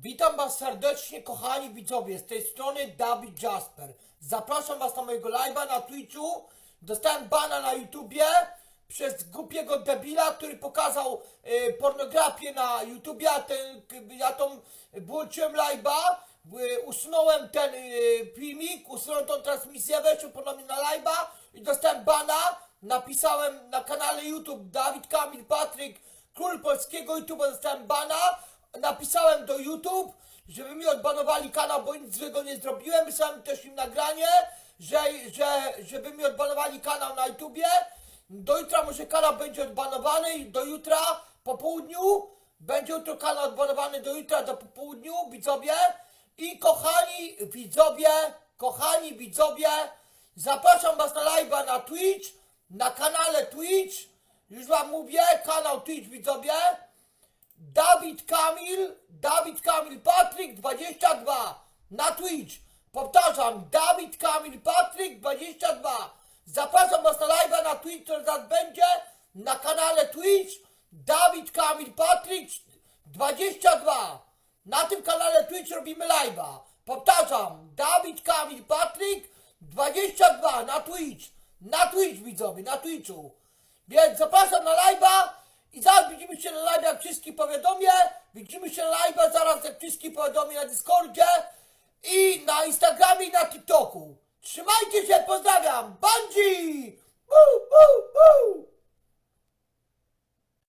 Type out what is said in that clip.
Witam Was serdecznie, kochani widzowie, z tej strony Dawid Jasper. Zapraszam Was na mojego live'a na Twitchu. Dostałem bana na YouTubie przez głupiego debila, który pokazał e, pornografię na YouTubie, a ten, ja tą włączyłem live'a, e, usunąłem ten e, filmik, usunąłem tą transmisję, weszłem ponownie na live'a i dostałem bana. Napisałem na kanale YouTube Dawid Kamil Patryk, król polskiego YouTube'a, dostałem bana napisałem do YouTube, żeby mi odbanowali kanał, bo nic złego nie zrobiłem. Wysłałem też im nagranie, że, że, żeby mi odbanowali kanał na YouTubie. Do jutra może kanał będzie odbanowany i do jutra po południu. Będzie jutro kanał odbanowany do jutra do popołudniu, widzowie. I kochani widzowie, kochani widzowie, zapraszam was na live'a na Twitch, na kanale Twitch. Już wam mówię, kanał Twitch widzowie. Dawid Kamil, Dawid Kamil Patryk 22 na Twitch. Powtarzam, Dawid Kamil Patryk 22. Zapraszam was na live'a na Twitch, który zaraz będzie na kanale Twitch. Dawid Kamil Patryk 22. Na tym kanale Twitch robimy live'a. Powtarzam, Dawid Kamil Patryk 22 na Twitch. Na Twitch widzowie, na Twitchu. Więc zapraszam na live'a i zaraz widzimy się na live jak wszystkich powiadomię. Widzimy się live zaraz jak wszystkich powiadomię na Discordzie i na Instagramie i na TikToku. Trzymajcie się, pozdrawiam. Bandzi!